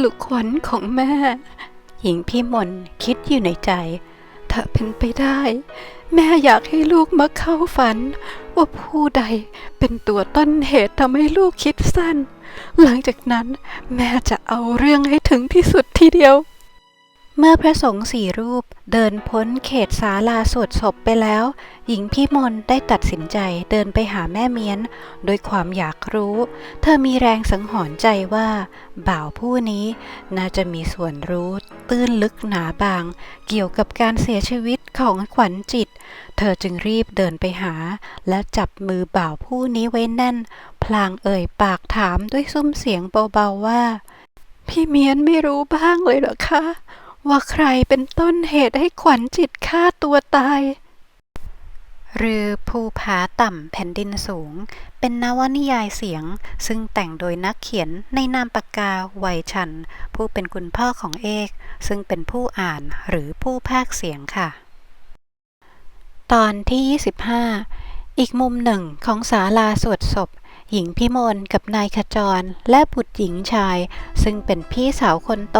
ลูกขวัญของแม่ หญิงพี่มนคิดอยู่ในใจ ถ้าเป็นไปได้ แม่อยากให้ลูกมาเข้าฝัน ว่าผู้ใดเป็นตัวต้นเหตุทำให้ลูกคิดสั้น หลังจากนั้นแม่จะเอาเรื่องให้ถึงที่สุดทีเดียว เมื่อพระสงฆ์สี่รูปเดินพ้นเขตศาลาสวดศพไปแล้ว หญิงพี่มนได้ตัดสินใจเดินไปหาแม่เมียน โดยความอยากรู้ เธอมีแรงสังหรณ์ใจว่า บ่าวผู้นี้น่าจะมีส่วนรู้ ตื้นลึกหนาบาง เกี่ยวกับการเสียชีวิตของขวัญจิต เธอจึงรีบเดินไปหา และจับมือบ่าวผู้นี้ไว้แน่น พลางเอ่ยปากถามด้วยซุ้มเสียงเบาๆว่า พี่เมียนไม่รู้บ้างเลยเหรอคะ ว่าใครเป็นต้นเหตุให้ขวัญจิตฆ่าตัวตาย หรือภูผาต่ำแผ่นดินสูง เป็นนวนิยายเสียง ซึ่งแต่งโดยนักเขียนในนามปากกาไวยชัน ผู้เป็นคุณพ่อของเอก ซึ่งเป็นผู้อ่านหรือผู้พากเสียงค่ะ ตอนที่ 25 อีกมุมหนึ่งของศาลาสวดศพ หญิงพิมลกับนายขจร และบุตรหญิงชาย ซึ่งเป็นพี่สาวคนโต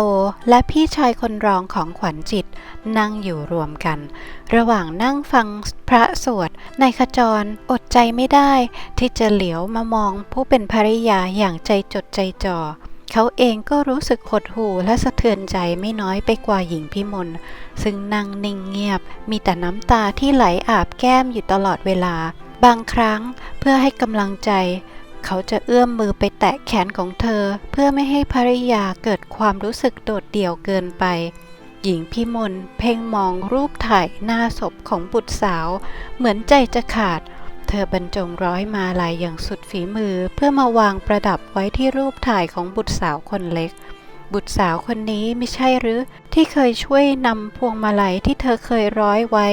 และพี่ชายคนรองของขวัญจิต นั่งอยู่รวมกัน ระหว่างนั่งฟังพระสวดนายขจรอดใจไม่ได้ ที่จะเหลียวมามองผู้เป็นภริยาอย่างใจจดใจจ่อเขาเองก็รู้สึกหดหู่และสะเทือนใจไม่น้อยไปกว่าหญิงพิมลซึ่งนั่งนิ่งเงียบ มีแต่น้ำตาที่ไหลอาบแก้มอยู่ตลอดเวลา บางครั้งเพื่อให้กำลังใจ เขาจะเอื้อมมือไปแตะแขนของเธอ เพื่อไม่ให้ภริยาเกิดความรู้สึกโดดเดี่ยวเกินไป หญิงพิมลเพ่งมองรูปถ่ายหน้าศพของบุตรสาว เหมือนใจจะขาด เธอบรรจงร้อยมาลายอย่างสุดฝีมือ เพื่อมาวางประดับไว้ที่รูปถ่ายของบุตรสาวคนเล็ก บุตรสาวคนนี้ไม่ใช่หรือ ที่เคยช่วยนำพวงมาลัยที่เธอเคยร้อยไว้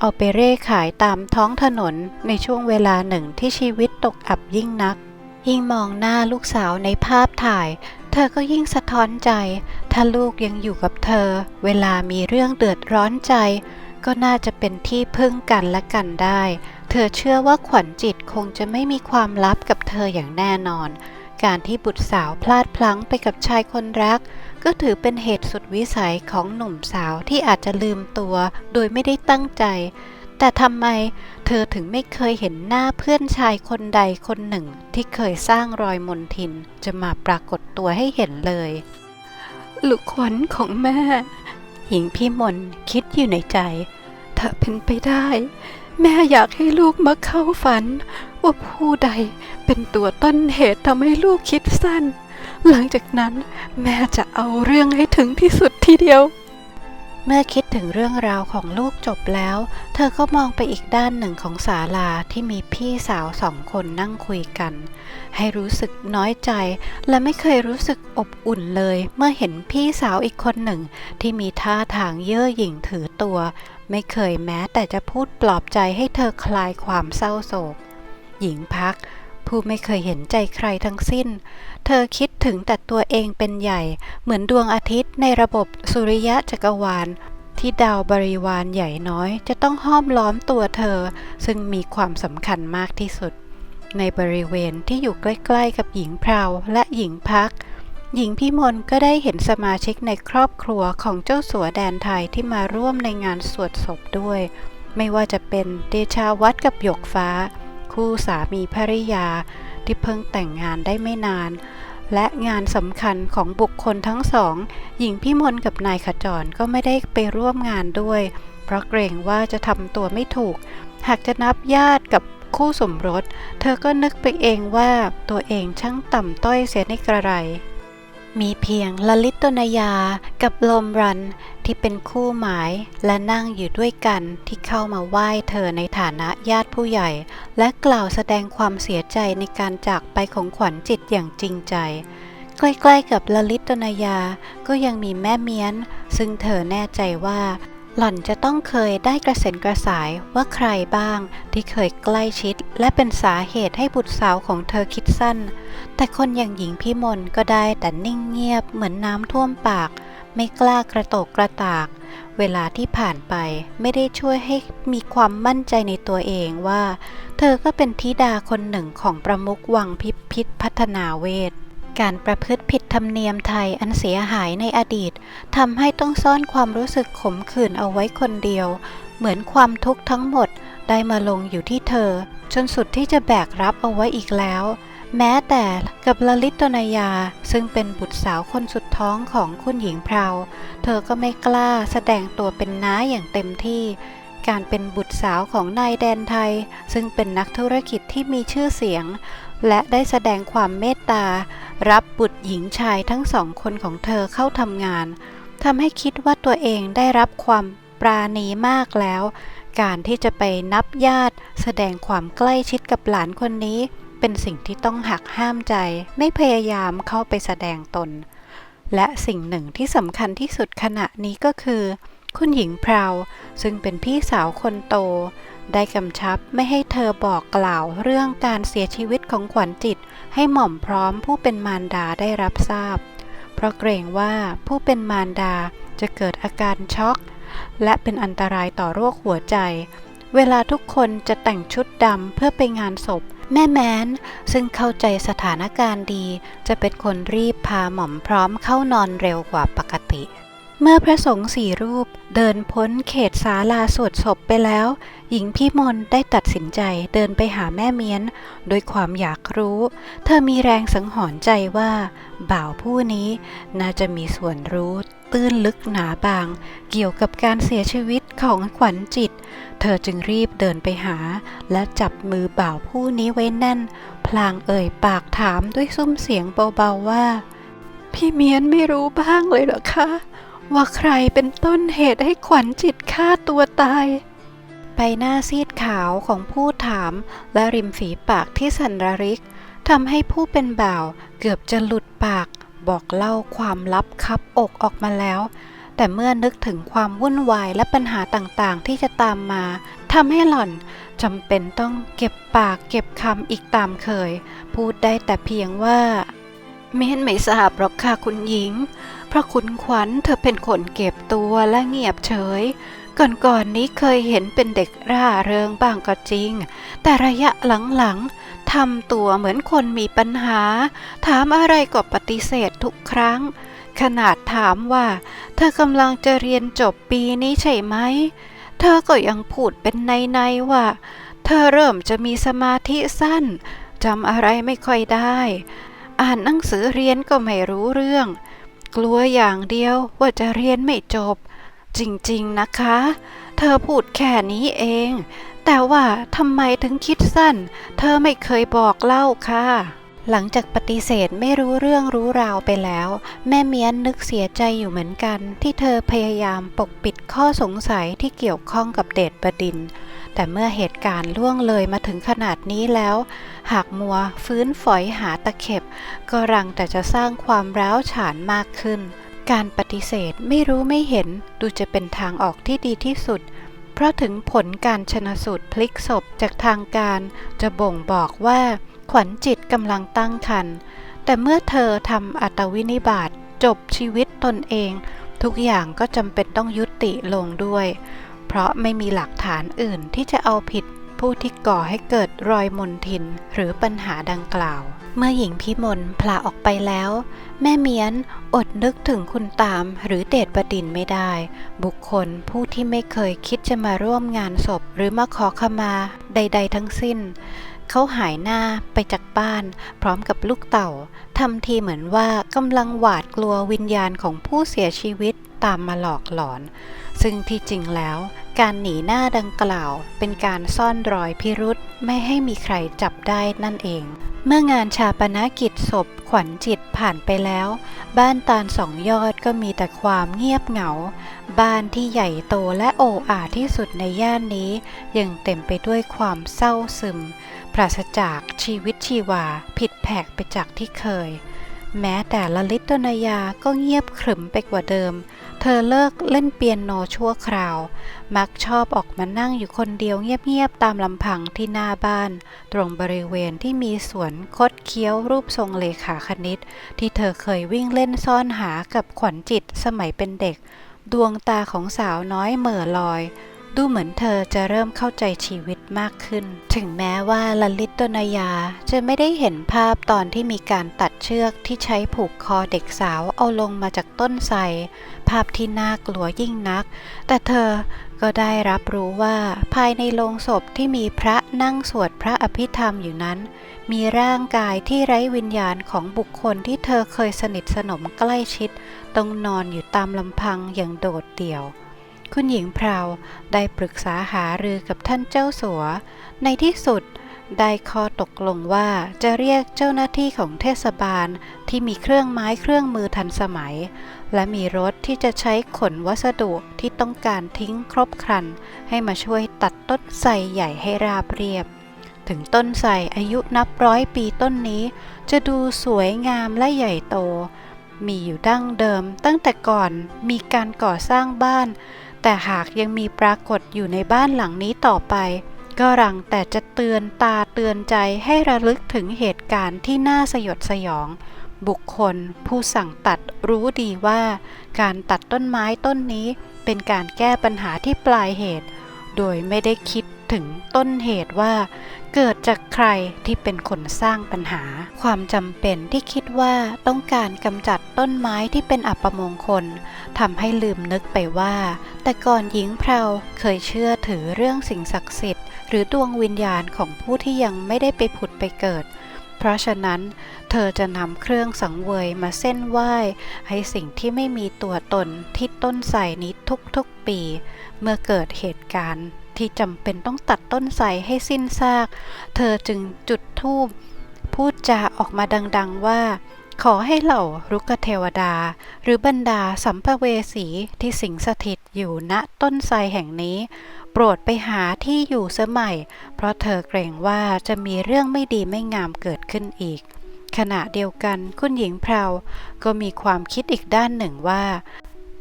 เอาไปเร่ขายตามท้องถนนในช่วงเวลาหนึ่งที่ชีวิตตกอับยิ่งนัก ยิ่งมองหน้าลูกสาวในภาพถ่าย เธอก็ยิ่งสะท้อนใจ ถ้าลูกยังอยู่กับเธอ เวลามีเรื่องเดือดร้อนใจ ก็น่าจะเป็นที่พึ่งกันและกันได้ เธอเชื่อว่าขวัญจิตคงจะไม่มีความลับกับเธออย่างแน่นอน การที่บุตรสาวพลาดพลั้งไปกับชายคนรัก ก็ถือเป็นเหตุสุดวิสัยของหนุ่มสาวที่อาจจะลืมตัว โดยไม่ได้ตั้งใจ แต่ทำไมเธอถึงไม่เคยเห็นหน้าเพื่อนชายคนใดคนหนึ่ง ที่เคยสร้างรอยมนทิน จะมาปรากฏตัวให้เห็นเลย ลูกขวัญของแม่ หญิงพี่มนคิดอยู่ในใจ ถ้าเป็นไปได้ แม่อยากให้ลูกมาเข้าฝัน ว่าผู้ใดเป็นตัวต้นเหตุทำให้ลูกคิดสั้น หลังจากนั้นแม่จะเอาเรื่องให้ถึงที่สุดทีเดียว เมื่อคิดถึงเรื่องราวของลูกจบแล้ว เธอก็มองไปอีกด้านหนึ่งของศาลาที่มีพี่สาวสองคนนั่งคุยกัน ให้รู้สึกน้อยใจและไม่เคยรู้สึกอบอุ่นเลย เมื่อเห็นพี่สาวอีกคนหนึ่ง ที่มีท่าทางเย่อหยิ่งถือตัว ไม่เคยแม้แต่จะพูดปลอบใจให้เธอคลายความเศร้าโศก หญิงพัก ผู้ไม่เคยเห็นใจใครทั้งสิ้น เธอคิดถึงแต่ตัวเองเป็นใหญ่ เหมือนดวงอาทิตย์ในระบบสุริยะจักรวาล ที่ดาวบริวารใหญ่น้อย จะต้องห้อมล้อมตัวเธอ ซึ่งมีความสำคัญมากที่สุด ในบริเวณที่อยู่ใกล้ๆกับหญิงพราวและหญิงพักหญิงพิมลก็ได้เห็นสมาชิกในครอบครัวของเจ้าสัวแดนไทยที่มาร่วมในงานสวดศพด้วย ไม่ว่าจะเป็นเดชาวัดกับหยกฟ้า คู่สามีภริยาที่เพิ่งแต่งงานได้ไม่นาน และงานสำคัญของบุคคลทั้งสอง หญิงพิมลกับนายขจรก็ไม่ได้ไปร่วมงานด้วย เพราะเกรงว่าจะทำตัวไม่ถูก หากจะนับญาติกับคู่สมรส เธอก็นึกไปเองว่าตัวเองช่างต่ำต้อยเสียในกระไร มีเพียงลลิตนยากับลมรันที่เป็นคู่หมายและนั่งอยู่ด้วยกันที่เข้ามาไหว้เธอในฐานะญาติผู้ใหญ่ และกล่าวแสดงความเสียใจในการจากไปของขวัญจิตอย่างจริงใจ ใกล้ๆกับลลิตนยาก็ยังมีแม่เมียน ซึ่งเธอแน่ใจว่า หล่อนจะต้องเคยได้กระเซ็นกระสายว่าใครบ้างที่เคยใกล้ชิด และเป็นสาเหตุให้บุตรสาวของเธอคิดสั้น แต่คนอย่างหญิงพิมลก็ได้แต่นิ่งเงียบเหมือนน้ำท่วมปาก ไม่กล้ากระโตกกระตาก เวลาที่ผ่านไปไม่ได้ช่วยให้มีความมั่นใจในตัวเองว่า เธอก็เป็นธิดาคนหนึ่งของประมุขวังพิพิธพัฒนาเวท การประพฤติผิดธรรมเนียมไทยอันเสียหายในอดีตทำให้ต้องซ่อนความรู้สึกขมขื่นเอาไว้คนเดียว เหมือนความทุกข์ทั้งหมดได้มาลงอยู่ที่เธอ จนสุดที่จะแบกรับเอาไว้อีกแล้ว แม้แต่กับลลิตนายา ซึ่งเป็นบุตรสาวคนสุดท้องของคุณหญิงเพราเธอก็ไม่กล้าแสดงตัวเป็นน้าอย่างเต็มที่การเป็นบุตรสาวของนายแดนไทย ซึ่งเป็นนักธุรกิจที่มีชื่อเสียง และได้แสดงความเมตตา รับบุตรหญิงชายทั้งสองคนของเธอเข้าทำงานทำให้คิดว่าตัวเองได้รับความปราณีมากแล้ว การที่จะไปนับญาติ แสดงความใกล้ชิดกับหลานคนนี้ เป็นสิ่งที่ต้องหักห้ามใจ ไม่พยายามเข้าไปแสดงตน และสิ่งหนึ่งที่สำคัญที่สุดขณะนี้ก็คือ คุณหญิงพราว ซึ่งเป็นพี่สาวคนโต ได้กำชับไม่ให้เธอบอกกล่าวเรื่องการเสียชีวิตของขวัญจิต ให้หม่อมพร้อมผู้เป็นมารดาได้รับทราบ เพราะเกรงว่าผู้เป็นมารดาจะเกิดอาการช็อก และเป็นอันตรายต่อโรคหัวใจ เวลาทุกคนจะแต่งชุดดำเพื่อไปงานศพ แม่แม้น ซึ่งเข้าใจสถานการณ์ดี จะเป็นคนรีบพาหม่อมพร้อมเข้านอนเร็วกว่าปกติเมื่อพระสงฆ์สี่รูปเดินพ้นเขตศาลาสวดศพไปแล้ว หญิงพี่มนได้ตัดสินใจเดินไปหาแม่เมียน โดยความอยากรู้ เธอมีแรงสังหรณ์ใจว่า บ่าวผู้นี้น่าจะมีส่วนรู้ ตื้นลึกหนาบาง เกี่ยวกับการเสียชีวิตของขวัญจิต เธอจึงรีบเดินไปหา และจับมือบ่าวผู้นี้ไว้แน่น พลางเอ่ยปากถามด้วยซุ้มเสียงเบาๆว่า พี่เมียนไม่รู้บ้างเลยเหรอคะ ว่าใครเป็นต้นเหตุให้ขวัญจิตฆ่าตัวตาย ใบหน้าซีดขาวของผู้ถาม และริมฝีปากที่สันระริกทำให้ผู้เป็นบ่าวเกือบจะหลุดปาก บอกเล่าความลับคับอกออกมาแล้ว แต่เมื่อนึกถึงความวุ่นวายและปัญหาต่างๆ ที่จะตามมาทำให้หล่อนจำเป็นต้องเก็บปากเก็บคำอีกตามเคย พูดได้แต่เพียงว่าเม่นไม่ทราบหรอกค่ะคุณหญิง เพราะคุณขวัญเธอเป็นคนเก็บตัวและเงียบเฉย ก่อนๆนี้เคยเห็นเป็นเด็กร่าเริงบ้างก็จริง แต่ระยะหลังๆทำตัวเหมือนคนมีปัญหา ถามอะไรก็ปฏิเสธทุกครั้ง ขนาดถามว่า เธอกำลังจะเรียนจบปีนี้ใช่ไหม เธอก็ยังพูดเป็นในๆว่า เธอเริ่มจะมีสมาธิสั้นจำอะไรไม่ค่อยได้ อ่านหนังสือเรียนก็ไม่รู้เรื่อง กลัวอย่างเดียวว่าจะเรียนไม่จบ จริงๆนะคะ เธอพูดแค่นี้เอง แต่ว่าทำไมถึงคิดสั้น เธอไม่เคยบอกเล่าค่ะ หลังจากปฏิเสธไม่รู้เรื่องรู้ราวไปแล้ว แม่เมียนนึกเสียใจอยู่เหมือนกัน ที่เธอพยายามปกปิดข้อสงสัยที่เกี่ยวข้องกับเดชบดิน แต่เมื่อเหตุการณ์ล่วงเลยมาถึงขนาดนี้แล้ว หากมัวฟื้นฝอยหาตะเข็บ ก็รังแต่จะสร้างความร้าวฉานมากขึ้น การปฏิเสธไม่รู้ไม่เห็นดูจะเป็นทางออกที่ดีที่สุด เพราะถึงผลการชนะสูตรพลิกศพจากทางการจะบ่งบอกว่าขวัญจิตกำลังตั้งครรภ์แต่เมื่อเธอทำอัตวินิบาตจบชีวิตตนเอง ทุกอย่างก็จำเป็นต้องยุติลงด้วย เพราะไม่มีหลักฐานอื่นที่จะเอาผิด ผู้ที่ก่อให้เกิดรอยมนทินหรือปัญหาดังกล่าว เมื่อหญิงพิมลพลาออกไปแล้ว แม่เมียนอดนึกถึงคุณตามหรือเดชประดินไม่ได้ บุคคลผู้ที่ไม่เคยคิดจะมาร่วมงานศพหรือมาขอขมาใด ๆ ทั้งสิ้นเขาหายหน้าไปจากบ้าน พร้อมกับลูกเต่าทำทีเหมือนว่ากำลังหวาดกลัววิญญาณของผู้เสียชีวิตตามมาหลอกหลอน ซึ่งที่จริงแล้ว การหนีหน้าดังกล่าว เป็นการซ่อนรอยพิรุษไม่ให้มีใครจับได้นั่นเอง เมื่องานชาปนกิจศพขวัญจิตผ่านไปแล้ว บ้านตาลสองยอดก็มีแต่ความเงียบเหงา บ้านที่ใหญ่โตและโอ้อาที่สุดในย่านนี้ ยังเต็มไปด้วยความเศร้าซึม ปราศจากชีวิตชีวาผิดแผกไปจากที่เคย แม้แต่ละลิตนยาก็เงียบขรึมไปกว่าเดิม เธอเลิกเล่นเปียโนชั่วคราว มักชอบออกมานั่งอยู่คนเดียวเงียบๆตามลำพังที่หน้าบ้าน ตรงบริเวณที่มีสวนคดเคี้ยวรูปทรงเลขาคณิต ที่เธอเคยวิ่งเล่นซ่อนหากับขวัญจิตสมัยเป็นเด็ก ดวงตาของสาวน้อยเหม่อลอย ดูเหมือนเธอจะเริ่มเข้าใจชีวิตมากขึ้น ถึงแม้ว่าลลิตดนยาจะไม่ได้เห็นภาพตอนที่มีการตัดเชือกที่ใช้ผูกคอเด็กสาวเอาลงมาจากต้นไทรภาพที่น่ากลัวยิ่งนัก แต่เธอก็ได้รับรู้ว่าภายในโลงศพที่มีพระนั่งสวดพระอภิธรรมอยู่นั้น มีร่างกายที่ไร้วิญญาณของบุคคลที่เธอเคยสนิทสนมใกล้ชิด ต้องนอนอยู่ตามลำพังอย่างโดดเดี่ยว คุณหญิงพราวได้ปรึกษาหารือกับท่านเจ้าสัว ในที่สุดได้ข้อตกลงว่าจะเรียกเจ้าหน้าที่ของเทศบาลที่มีเครื่องไม้เครื่องมือทันสมัย และมีรถที่จะใช้ขนวัสดุที่ต้องการทิ้งครบครัน ให้มาช่วยตัดต้นไทรใหญ่ให้ราบเรียบ ถึงต้นไทรอายุนับร้อยปีต้นนี้ จะดูสวยงามและใหญ่โต มีอยู่ดั้งเดิมตั้งแต่ก่อนมีการก่อสร้างบ้าน แต่หากยังมีปรากฏอยู่ในบ้านหลังนี้ต่อไป ก็รังแต่จะเตือนตาเตือนใจให้ระลึกถึงเหตุการณ์ที่น่าสยดสยอง บุคคล ผู้สั่งตัดรู้ดีว่า การตัดต้นไม้ต้นนี้เป็นการแก้ปัญหาที่ปลายเหตุ โดยไม่ได้คิด ถึงต้นเหตุว่า เกิดจากใครที่เป็นคนสร้างปัญหา ความจำเป็นที่คิดว่าต้องการกำจัดต้นไม้ที่เป็นอัปมงคลทำให้ลืมนึกไปว่า แต่ก่อนหญิงเพราเคยเชื่อถือเรื่องสิ่งศักดิ์สิทธิ์ หรือดวงวิญญาณของผู้ที่ยังไม่ได้ไปผุดไปเกิดเพราะฉะนั้น เธอจะนำเครื่องสังเวยมาเส้นไหว้ ให้สิ่งที่ไม่มีตัวตนที่ต้นไทรนี้ทุกๆปี เมื่อเกิดเหตุการณ์ ที่จำเป็นต้องตัดต้นไทรให้สิ้นซาก เธอจึงจุดธูปพูดจาออกมาดังๆว่า ขอให้เหล่ารุกเทวดา หรือบรรดาสัมภเวสีที่สิงสถิตอยู่ณต้นไทรแห่งนี้ โปรดไปหาที่อยู่เสยใหม่ เพราะเธอเกรงว่าจะมีเรื่องไม่ดีไม่งามเกิดขึ้นอีก ขณะเดียวกันคุณหญิงเพราวก็มีความคิดอีกด้านหนึ่งว่า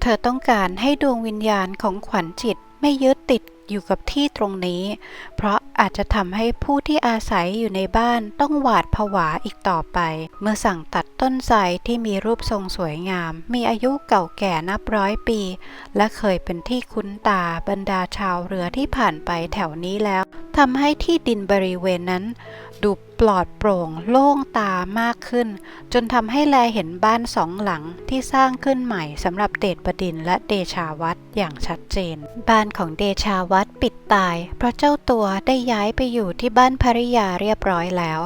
เธอต้องการให้ดวงวิญญาณของขวัญจิตไม่ยึดติด อยู่กับที่ตรงนี้ เพราะอาจจะทำให้ผู้ที่อาศัยอยู่ในบ้านต้องหวาดผวาอีกต่อไป เมื่อสั่งตัดต้นไทรที่มีรูปทรงสวยงาม มีอายุเก่าแก่นับร้อยปี และเคยเป็นที่คุ้นตาบรรดาชาวเรือที่ผ่านไปแถวนี้แล้วทำให้ที่ดินบริเวณนั้น ดูปลอดโปร่งโล่งตามากขึ้น จนทำให้แลเห็นบ้านสองหลังที่สร้างขึ้นใหม่สำหรับเดชบดินและเดชาวัดอย่างชัดเจน บ้านของเดชาวัดปิดตาย เพราะเจ้าตัวได้ย้ายไปอยู่ที่บ้านภริยาเรียบร้อยแล้ว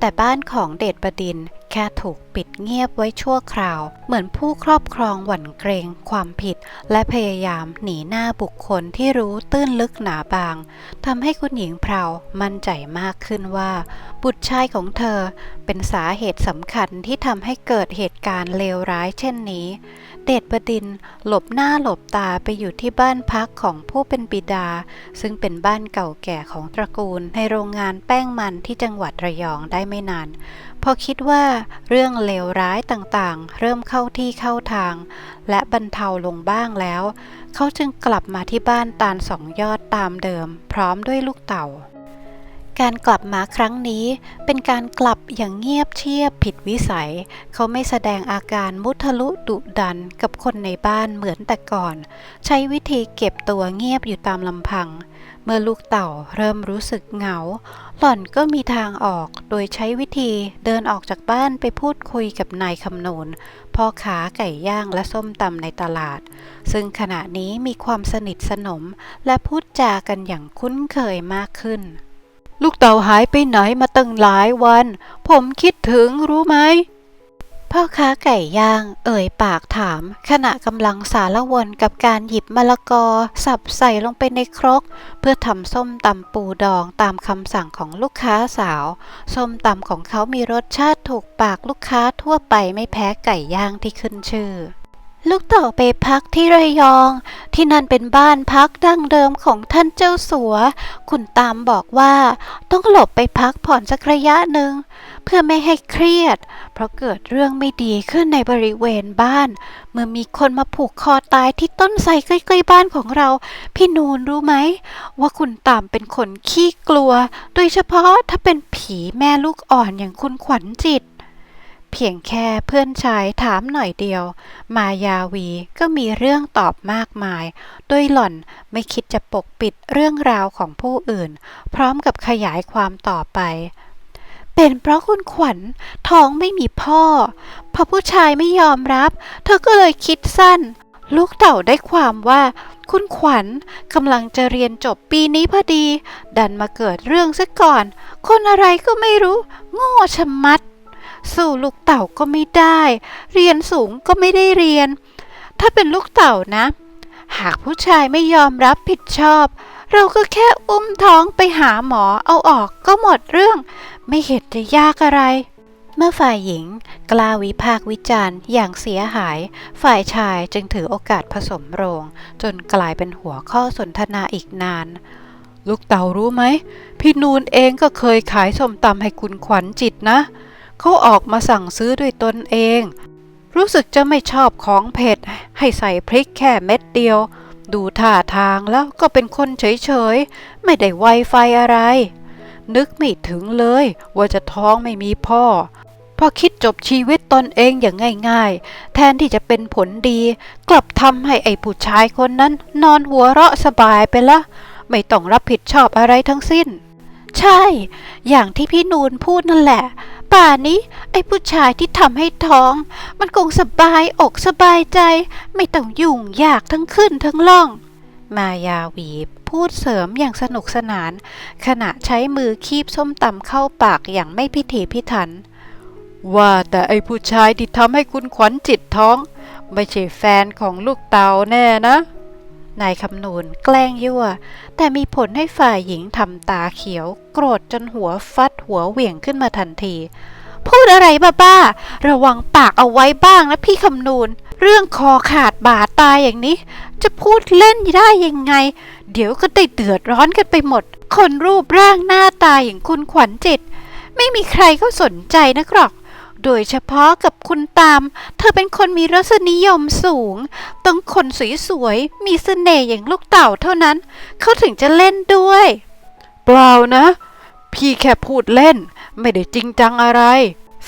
แต่บ้านของเดชบดินแค่ถูกปิดเงียบไว้ชั่วคราว เหมือนผู้ครอบครองหวั่นเกรงความผิด และพยายามหนีหน้าบุคคลที่รู้ตื้นลึกหนาบางทำให้คุณหญิงเพรามั่นใจมากขึ้นว่า บุตรชายของเธอเป็นสาเหตุสำคัญที่ทำให้เกิดเหตุการณ์เลวร้ายเช่นนี้ เดชบดินหลบหน้าหลบตาไปอยู่ที่บ้านพักของผู้เป็นบิดา ซึ่งเป็นบ้านเก่าแก่ของตระกูลในโรงงานแป้งมันที่จังหวัดระยองได้ไม่นาน พอคิดว่าเรื่องเลวร้ายต่างๆ เริ่มเข้าที่เข้าทาง และบรรเทาลงบ้างแล้ว เขาจึงกลับมาที่บ้านตาลสองยอดตามเดิม พร้อมด้วยลูกเต่า การกลับมาครั้งนี้เป็นการกลับอย่างเงียบเชียบผิดวิสัย เขาไม่แสดงอาการมุทะลุดุดันกับคนในบ้านเหมือนแต่ก่อน ใช้วิธีเก็บตัวเงียบอยู่ตามลำพัง เมื่อลูกเต่าเริ่มรู้สึกเหงา หล่อนก็มีทางออกโดยใช้วิธีเดินออกจากบ้านไปพูดคุยกับนายคำนูนพ่อค้าไก่ย่างและส้มตำในตลาด ซึ่งขณะนี้มีความสนิทสนมและพูดจากันอย่างคุ้นเคยมากขึ้น ลูกเต่าหายไปไหนมาตั้งหลายวัน ผมคิดถึงรู้ไหม พ่อค้าไก่ย่าง เอ่ยปากถาม ขณะกำลังสารวนกับการหยิบมะละกอ สับใส่ลงไปในครก เพื่อทำส้มตำปูดองตามคำสั่งของลูกค้าสาว ส้มตำของเขามีรสชาติถูกปากลูกค้าทั่วไปไม่แพ้ไก่ย่างที่ขึ้นชื่อ ลูกเต่าไปพักที่ระยอง ที่นั่นเป็นบ้านพักดั้งเดิมของท่านเจ้าสัว คุณตามบอกว่าต้องหลบไปพักผ่อนสักระยะหนึ่ง เพื่อไม่ให้เครียด เพราะเกิดเรื่องไม่ดีขึ้นในบริเวณบ้าน เมื่อมีคนมาผูกคอตายที่ต้นไทรใกล้ๆบ้านของเรา พี่นูนรู้ไหม ว่าคุณตามเป็นคนขี้กลัว โดยเฉพาะถ้าเป็นผีแม่ลูกอ่อนอย่างคุณขวัญจิต เพียงแค่เพื่อนชายถามหน่อยเดียว มายาวีก็มีเรื่องตอบมากมาย โดยหล่อนไม่คิดจะปกปิดเรื่องราวของผู้อื่น พร้อมกับขยายความต่อไป เป็นเพราะคุณขวัญท้องไม่มีพ่อ พอผู้ชายไม่ยอมรับ เธอก็เลยคิดสั้น ลูกเต่าได้ความว่า คุณขวัญกำลังจะเรียนจบปีนี้พอดี ดันมาเกิดเรื่องซะก่อน คนอะไรก็ไม่รู้ โง่ชะมัด สู่ลูกเต่าก็ไม่ได้ เรียนสูงก็ไม่ได้เรียน ถ้าเป็นลูกเต่านะ หากผู้ชายไม่ยอมรับผิดชอบ เราก็แค่อุ้มท้องไปหาหมอเอาออกก็หมดเรื่อง ไม่เห็นจะยากอะไร เมื่อฝ่ายหญิง กล้าวิพากวิจารณ์อย่างเสียหาย ฝ่ายชายจึงถือโอกาสผสมโรง จนกลายเป็นหัวข้อสนทนาอีกนานลูกเต่ารู้ไหม พี่นูนเองก็เคยขายส้มตำให้คุณขวัญจิตนะ เขาออกมาสั่งซื้อด้วยตนเอง รู้สึกจะไม่ชอบของเผ็ด ให้ใส่พริกแค่เม็ดเดียว ดูท่าทางแล้วก็เป็นคนเฉยๆ ไม่ได้ไวไฟอะไร นึกไม่ถึงเลยว่าจะท้องไม่มีพ่อพอคิดจบชีวิตตนเองอย่างง่ายๆ แทนที่จะเป็นผลดี กลับทำให้ไอ้ผู้ชายคนนั้น นอนหัวเราะสบายไปละ ไม่ต้องรับผิดชอบอะไรทั้งสิ้น ใช่ อย่างที่พี่นูนพูดนั่นแหละ ป่านี้ ไอ้ผู้ชายที่ทำให้ท้อง มันคงสบายอกสบายใจ ไม่ต้องยุ่งยากทั้งขึ้นทั้งล่อง มายาวีพูดเสริมอย่างสนุกสนาน ขณะใช้มือคีบส้มตำเข้าปากอย่างไม่พิถีพิถัน ว่าแต่ไอ้ผู้ชายที่ทำให้คุณขวัญจิตท้อง ไม่ใช่แฟนของลูกเตาแน่นะ นายคำนูนแกล้งยั่ว แต่มีผลให้ฝ่ายหญิงทำตาเขียว โกรธจนหัวฟัดหัวเหวี่ยงขึ้นมาทันที พูดอะไรบ้าๆระวังปากเอาไว้บ้างนะพี่คำนูนเรื่องคอขาดบาดตายอย่างนี้ จะพูดเล่นได้ยังไง เดี๋ยวก็ได้เดือดร้อนกันไปหมด คนรูปร่างหน้าตาอย่างคุณขวัญจิต ไม่มีใครเขาสนใจนักหรอก โดยเฉพาะกับคุณตาม เธอเป็นคนมีรสนิยมสูง ต้องคนสวยๆ มีเสน่ห์อย่างลูกเต่าเท่านั้น เขาถึงจะเล่นด้วย เปล่านะ พี่แค่พูดเล่น ไม่ได้จริงจังอะไร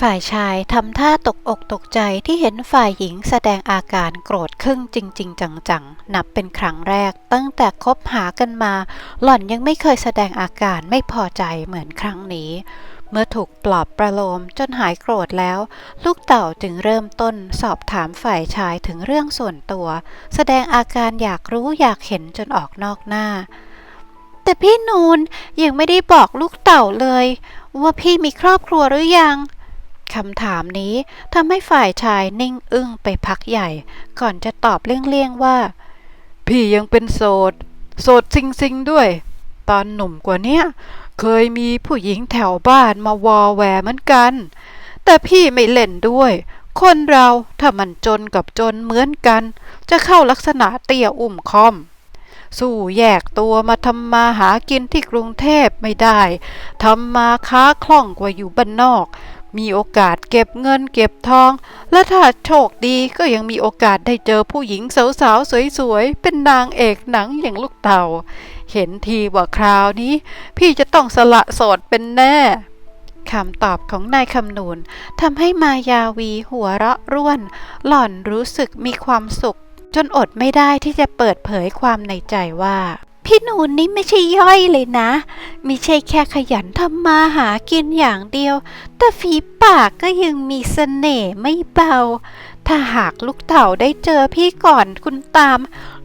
ฝ่ายชายทำท่าตกอกตกใจที่เห็นฝ่ายหญิงแสดงอาการโกรธขึ้นจริง ๆ จังๆ นับเป็นครั้งแรก ตั้งแต่คบหากันมา หล่อนยังไม่เคยแสดงอาการไม่พอใจเหมือนครั้งนี้ เมื่อถูกปลอบประโลมจนหายโกรธแล้ว ลูกเต่าจึงเริ่มต้นสอบถามฝ่ายชายถึงเรื่องส่วนตัว แสดงอาการอยากรู้อยากเห็นจนออกนอกหน้า แต่พี่นูนยังไม่ได้บอกลูกเต่าเลย ว่าพี่มีครอบครัวหรือยังคำถามนี้ทำให้ฝ่ายชายนิ่งอึ้งไปพักใหญ่ ก่อนจะตอบเลี่ยงๆว่า พี่ยังเป็นโสด โสดซิงๆด้วย ตอนหนุ่มกว่าเนี้ย เคยมีผู้หญิงแถวบ้านมาวอแวร์เหมือนกัน แต่พี่ไม่เล่นด้วย คนเราถ้ามันจนกับจนเหมือนกัน จะเข้าลักษณะเตี้ยอุ้มคอม สู้แยกตัวมาทำมาหากินที่กรุงเทพไม่ได้ทำมาค้าคล่องกว่าอยู่บ้านนอก มีโอกาสเก็บเงินเก็บทอง และถ้าโชคดีก็ยังมีโอกาสได้เจอผู้หญิงสาวๆ สวยๆ เป็นนางเอกหนังอย่างลูกเต่า เห็นทีว่าคราวนี้ พี่จะต้องสละโสดเป็นแน่คำตอบของนายคำนูนทำให้มายาวีหัวเราะร่วน หล่อนรู้สึกมีความสุข จนอดไม่ได้ที่จะเปิดเผยความในใจว่า พี่นูนนี่ไม่ใช่ย่อยเลยนะ ไม่ใช่แค่ขยันทำมาหากินอย่างเดียว แต่ฝีปากก็ยังมีเสน่ห์ไม่เบา ถ้าหากลูกเต่าได้เจอพี่ก่อนคุณตาม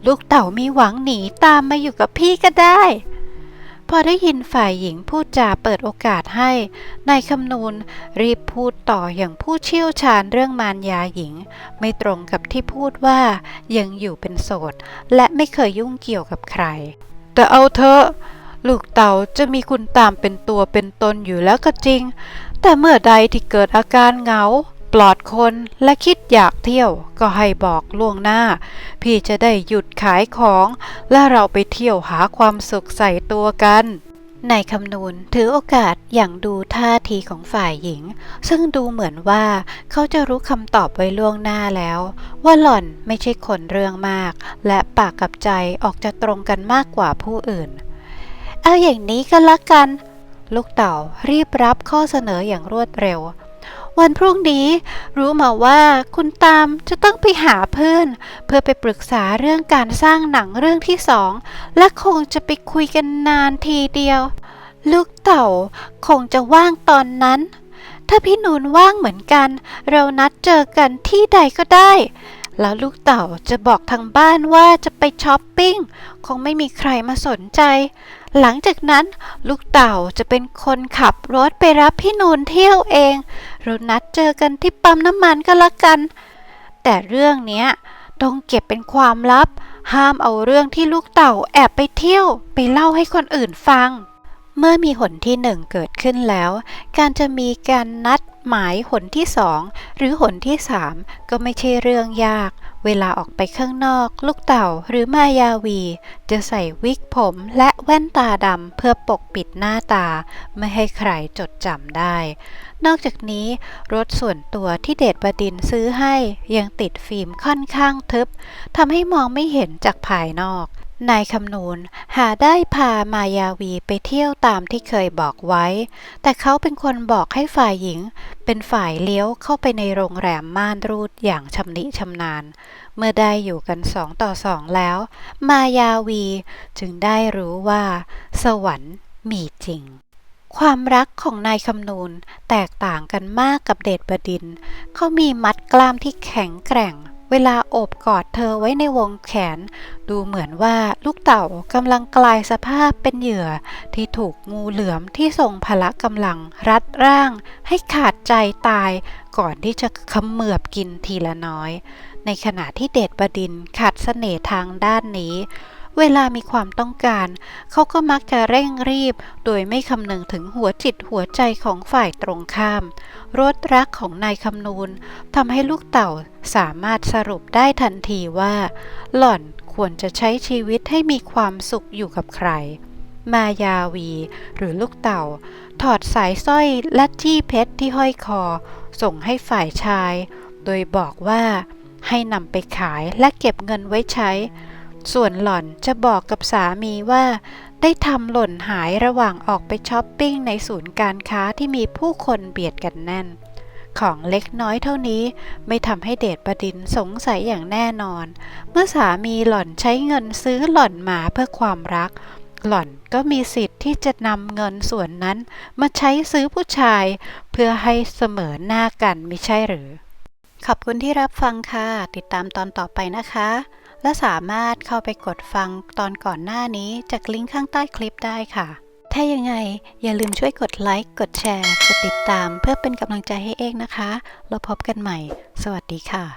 ลูกเต่ามีหวังหนีตามมาอยู่กับพี่ก็ได้ พอได้ยินฝ่ายหญิงพูดจาเปิดโอกาสให้ นายคำนูนรีบพูดต่ออย่างผู้เชี่ยวชาญเรื่องมารยาหญิง ไม่ตรงกับที่พูดว่ายังอยู่เป็นโสด และไม่เคยยุ่งเกี่ยวกับใคร แต่เอาเถอะลูกเต่าจะมีคุณตามเป็นตัวเป็นตนอยู่แล้วก็จริง แต่เมื่อใดที่เกิดอาการเหงา ปลอดคนและคิดอยากเที่ยวก็ให้บอกล่วงหน้า พี่จะได้หยุดขายของ และเราไปเที่ยวหาความสุขใส่ตัวกัน นายคำนูนถือโอกาสอย่างดูท่าทีของฝ่ายหญิง ซึ่งดูเหมือนว่าเขาจะรู้คำตอบไว้ล่วงหน้าแล้ว ว่าหล่อนไม่ใช่คนเรื่องมาก และปากกับใจออกจะตรงกันมากกว่าผู้อื่น เอาอย่างนี้ก็แล้วกัน ลูกเต่ารีบรับข้อเสนออย่างรวดเร็ว วันพรุ่งนี้รู้มาว่าคุณตามจะต้องไปหาเพื่อน เพื่อไปปรึกษาเรื่องการสร้างหนังเรื่องที่สอง และคงจะไปคุยกันนานทีเดียว ลูกเต่าคงจะว่างตอนนั้น ถ้าพี่นูนว่างเหมือนกัน เรานัดเจอกันที่ใดก็ได้ แล้วลูกเต่าจะบอกทางบ้านว่าจะไปช้อปปิ้ง คงไม่มีใครมาสนใจ หลังจากนั้นลูกเต่าจะเป็นคนขับรถไปรับพี่นูนเที่ยวเอง เรานัดเจอกันที่ปั๊มน้ำมันก็แล้วกัน แต่เรื่องเนี้ยต้องเก็บเป็นความลับ ห้ามเอาเรื่องที่ลูกเต่าแอบไปเที่ยว ไปเล่าให้คนอื่นฟัง เมื่อมีหนที่หนึ่งเกิดขึ้นแล้ว การจะมีการนัดหมายหนที่สองหรือหนที่สามก็ไม่ใช่เรื่องยาก เวลาออกไปข้างนอก ลูกเต่าหรือมายาวี จะใส่วิกผมและแว่นตาดำเพื่อปกปิดหน้าตา ไม่ให้ใครจดจำได้ นอกจากนี้ รถส่วนตัวที่เดชบดินซื้อให้ยังติดฟิล์มค่อนข้างทึบทำให้มองไม่เห็นจากภายนอก นายคำนูนหาได้พามายาวีไปเที่ยวตามที่เคยบอกไว้ แต่เขาเป็นคนบอกให้ฝ่ายหญิง เป็นฝ่ายเลี้ยวเข้าไปในโรงแรมม่านรูดอย่างชำนิชำนาญ เมื่อได้อยู่กันสองต่อสองแล้ว มายาวีจึงได้รู้ว่า สวรรค์มีจริงความรักของนายคำนูนแตกต่างกันมากกับเดชบดิน เขามีมัดกล้ามที่แข็งแกร่ง เวลาโอบกอดเธอไว้ในวงแขน ดูเหมือนว่าลูกเต่ากำลังกลายสภาพเป็นเหยื่อ ที่ถูกงูเหลือมที่ทรงพละกำลังรัดร่าง ให้ขาดใจตายก่อนที่จะเขมือบกินทีละน้อย ในขณะที่เดชบดินขาดเสน่ห์ทางด้านนี้ เวลามีความต้องการ เขาก็มักจะเร่งรีบ โดยไม่คำนึงถึงหัวจิตหัวใจของฝ่ายตรงข้าม รสรักของนายคำนูนทำให้ลูกเต่าสามารถสรุปได้ทันทีว่า หล่อนควรจะใช้ชีวิตให้มีความสุขอยู่กับใคร มายาวี หรือลูกเต่า ถอดสายสร้อยและจี้เพชรที่ห้อยคอ ส่งให้ฝ่ายชาย โดยบอกว่าให้นำไปขายและเก็บเงินไว้ใช้ ส่วนหล่อนจะบอกกับสามีว่า ได้ทำหล่นหายระหว่างออกไปช้อปปิ้งในศูนย์การค้าที่มีผู้คนเบียดกันแน่น ของเล็กน้อยเท่านี้ไม่ทำให้เดชบดินทร์สงสัยอย่างแน่นอน เมื่อสามีหล่อนใช้เงินซื้อหล่อนมาเพื่อความรัก หล่อนก็มีสิทธิ์ที่จะนำเงินส่วนนั้น มาใช้ซื้อผู้ชาย เพื่อให้เสมอหน้ากันไม่ใช่หรือ ขอบคุณที่รับฟังค่ะ ติดตามตอนต่อไปนะคะ และสามารถเข้าไปกดฟังตอนก่อนหน้านี้จากลิงก์ข้างใต้คลิปได้ค่ะ ถ้ายังไงอย่าลืมช่วยกดไลค์ กดแชร์ กดติดตาม เพื่อเป็นกำลังใจให้เอกนะคะ เราพบกันใหม่ สวัสดีค่ะ